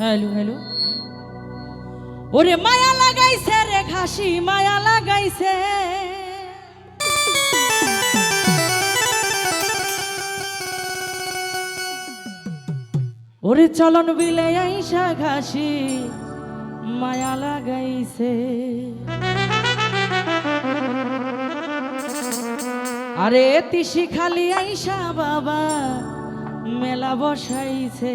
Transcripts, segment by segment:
Hello hello ওরে মায়া লাগাইছে রে ঘাসি মায়া লাগাইছে। ওরে চলন বিলে আইসা ঘাসি মায়া লাগাইছে। আরে তিসি খালি আইসা বাবা মেলা বসাইছে।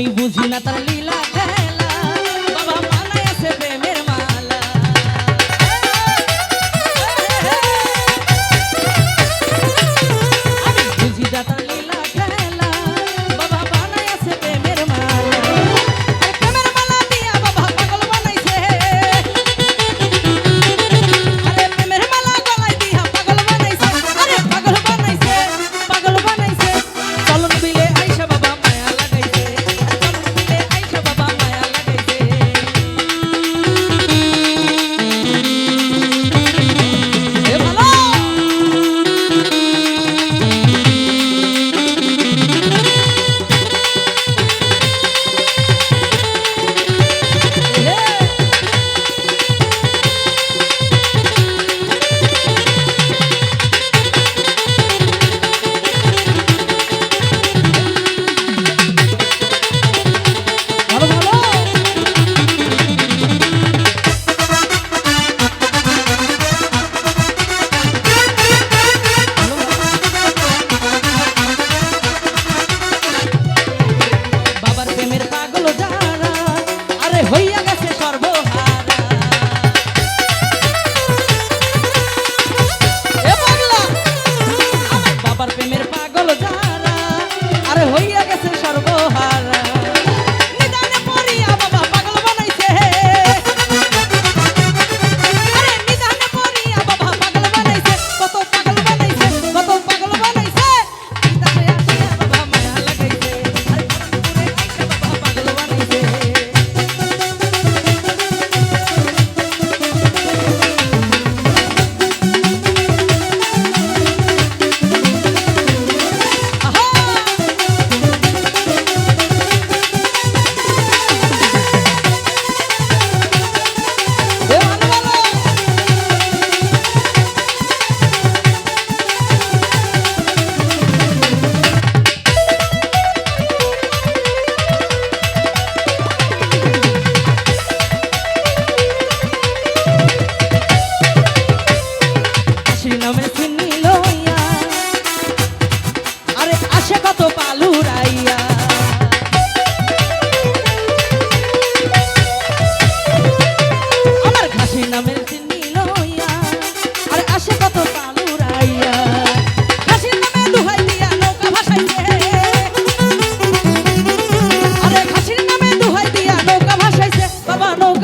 কিছুই বুঝি না তার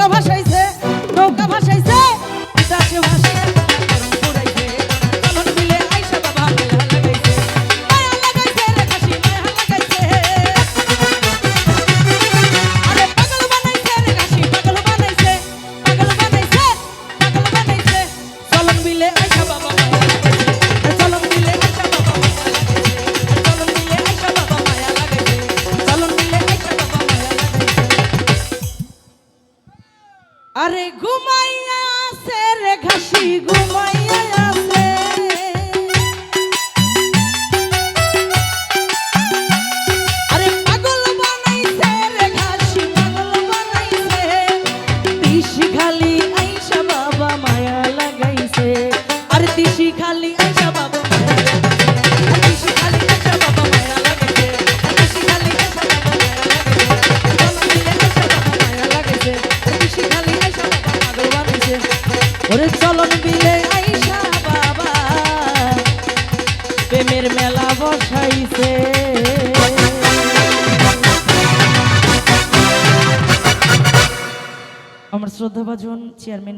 embrasse, আরে ঘুমাইয়া আছে রে ঘাসি ঘুমাইয়া ওরে চলন বিলে আইসা বাবা। প্রেমের মেলা বসাইছে। আমার শ্রদ্ধাভাজন চেয়ারম্যান